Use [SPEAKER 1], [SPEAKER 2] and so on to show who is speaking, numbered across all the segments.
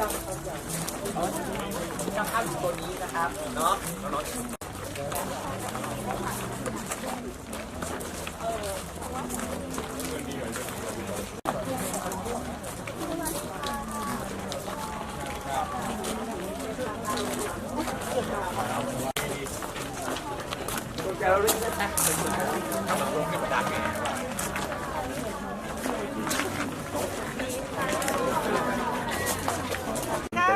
[SPEAKER 1] ยังครับยังอ๋อยังข้ามตัวนี้นะครับเนาะน้องแกเราเล่นได้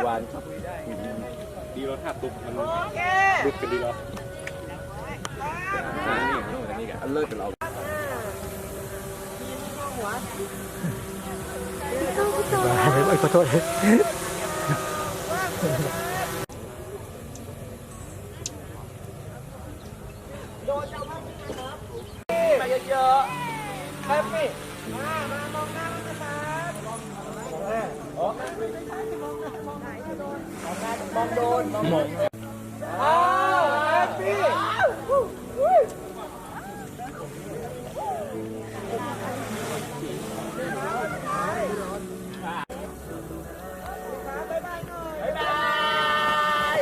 [SPEAKER 1] ไหมทำลงในประดับไง
[SPEAKER 2] ตะวันดีรถหักตุกมันลุกกันดีรถนี่นี่นี่กันเลิกกับเรา
[SPEAKER 3] ขอโทษ
[SPEAKER 1] ไปเยอะๆแฮปปี้มามามองหน้ากันนะครับมองหน้าอ๋อไม่ใช่มองหน้ามองไหนจะโดนมองหน้ามองโดน มองมองอ้าวแฮปปี้บ๊ายบายบ๊ายบาย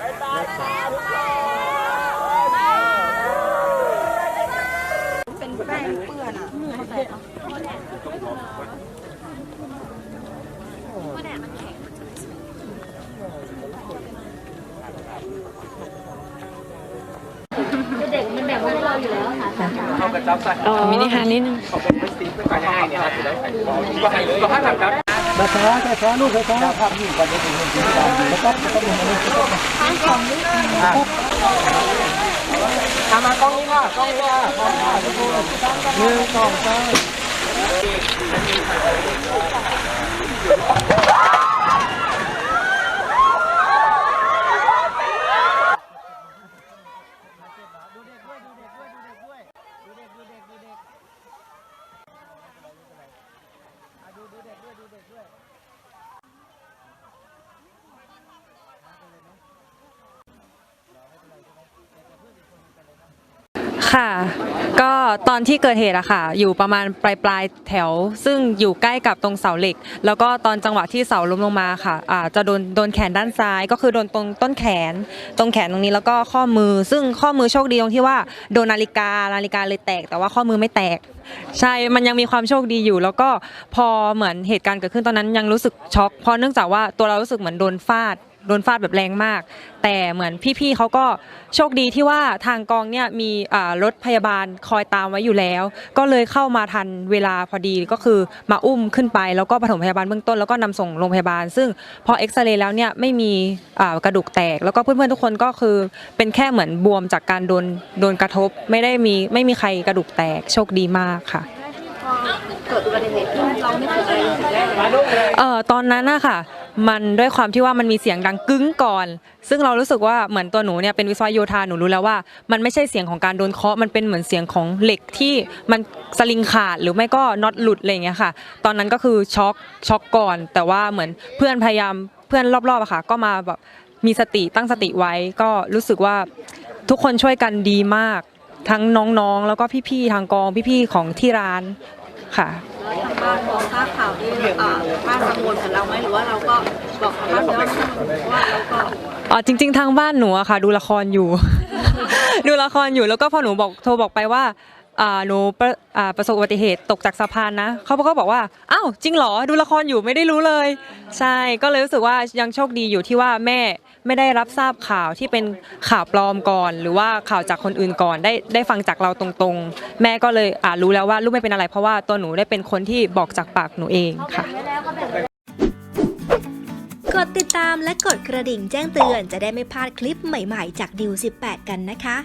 [SPEAKER 1] บ๊ายบายครับทุกคน
[SPEAKER 4] เป็นแป้ง เปื้อนอะเข้าใจปะ
[SPEAKER 5] เด็กมันแบบว่าเราอยู่แล้วค่ะ
[SPEAKER 1] เข้ากระจับใส่
[SPEAKER 6] มินิฮาร์ดนิดนึง
[SPEAKER 1] เขาเป็นเป็นสีเป็นการให้เนี่ยครับจะได้ใส่ก็ให้เลยก็ให้ทำครับ
[SPEAKER 3] ช้าช้าช้าลูกช้าภาพนิ่งก่อนจะถึงหนึ่งถึงสามแล้วก็ต้องลงมาเลย
[SPEAKER 1] ทำมากล้องนี้ค่ะกล้องนี้ค่ะกล้องนี้ค่ะทุกคนหนึ่งสองสาม Hello.
[SPEAKER 6] ค่ะ ก็ตอนที่เกิดเหตุอะค่ะ อยู่ประมาณปลายปลายแถว ซึ่งอยู่ใกล้กับตรงเสาเหล็ก แล้วก็ตอนจังหวะที่เสาล้มลงมาค่ะอ่าจะโดนโดนแขนด้านซ้าย ก็คือโดนตรงต้นแขน ตรงแขนตรงนี้แล้วก็ข้อมือ ซึ่งข้อมือโชคดีตรงที่ว่าโดนนาฬิกานาฬิกาเลยแตก แต่ว่าข้อมือไม่แตก ใช่ มันยังมีความโชคดีอยู่ แล้วก็พอเหมือนเหตุการณ์เกิดขึ้นตอนนั้นยังรู้สึกช็อกเพราะเนื่องจากว่าตัวเรารู้สึกเหมือนโดนฟาด โดนฟาดแบบแรงมาก แต่เหมือนพี่ๆเขาก็โชคดีที่ว่าทางกองเนี่ยมีอ่ารถพยาบาลคอยตามไว้อยู่แล้ว ก็เลยเข้ามาทันเวลาพอดีก็คือมาอุ้มขึ้นไปแล้วก็ปฐมพยาบาลเบื้องต้นแล้วก็นำส่งโรงพยาบาล ซึ่งพอเอ็กซเรย์แล้วเนี่ยไม่มีอ่ากระดูกแตก แล้วก็เพื่อนๆทุกคนก็คือเป็นแค่เหมือนบวมจากการโดนโดนกระทบไม่ได้มีไม่มีใครกระดูกแตกโชคดีมากค่ะ
[SPEAKER 4] พอเกิดอุบัติเหตุขึ้นเราไม่เคยอะไรถึงแรกเลย
[SPEAKER 1] มาลูกเลย
[SPEAKER 6] เออตอนนั้นอะค่ะ มันด้วยความที่ว่ามันมีเสียงดังกึ้งก่อน ซึ่งเรารู้สึกว่าเหมือนตัวหนูเนี่ยเป็นวิศวโยธาหนูรู้แล้วว่า มันไม่ใช่เสียงของการโดนเคาะมันเป็นเหมือนเสียงของเหล็กที่มันสลิงขาดหรือไม่ก็น็อตหลุดอะไรอย่างเงี้ยค่ะ ตอนนั้นก็คือช็อกช็อกก่อน แต่ว่าเหมือนเพื่อนพยายามเพื่อนรอบๆอะค่ะ ก็มาแบบมีสติตั้งสติไว้ก็รู้สึกว่าทุกคนช่วยกันดีมาก ทั้งน้องๆ แล้วก็พี่ๆทางกองพี่ๆของที่ร้านค่ะ
[SPEAKER 4] แล้วทางบ้านพอทราบข่าวที่อ่าบ้านกังวลกับเราไหมหรือว่าเราก็บอกทางบ้านว่าว่าเราก็
[SPEAKER 6] อ๋อจริง ๆ ทางบ้านหนูอะค่ะ ดูละครอยู่ ดูละครอยู่แล้วก็พอหนูบอกโทรบอกไปว่าอ่าหนูประอ่าประสบอุบัติเหตุตกจากสะพานนะเขาก็บอกว่าอ้าวจริงเหรอดูละครอยู่ไม่ได้รู้เลย ใช่ก็เลยรู้สึกว่ายังโชคดีอยู่ที่ว่าแม่ ไม่ได้รับทราบข่าวที่เป็นข่าวปลอมก่อน หรือว่าข่าวจากคนอื่นก่อนได้ได้ฟังจากเราตรงๆ แม่ก็เลยอ่ารู้แล้วว่าลูกไม่เป็นอะไร เพราะว่าตัวหนูได้เป็นคนที่บอกจากปากหนูเองค่ะ
[SPEAKER 7] กดติดตามและกดกระดิ่งแจ้งเตือนจะได้ไม่พลาดคลิปใหม่ๆ จากดิว18 กันนะคะ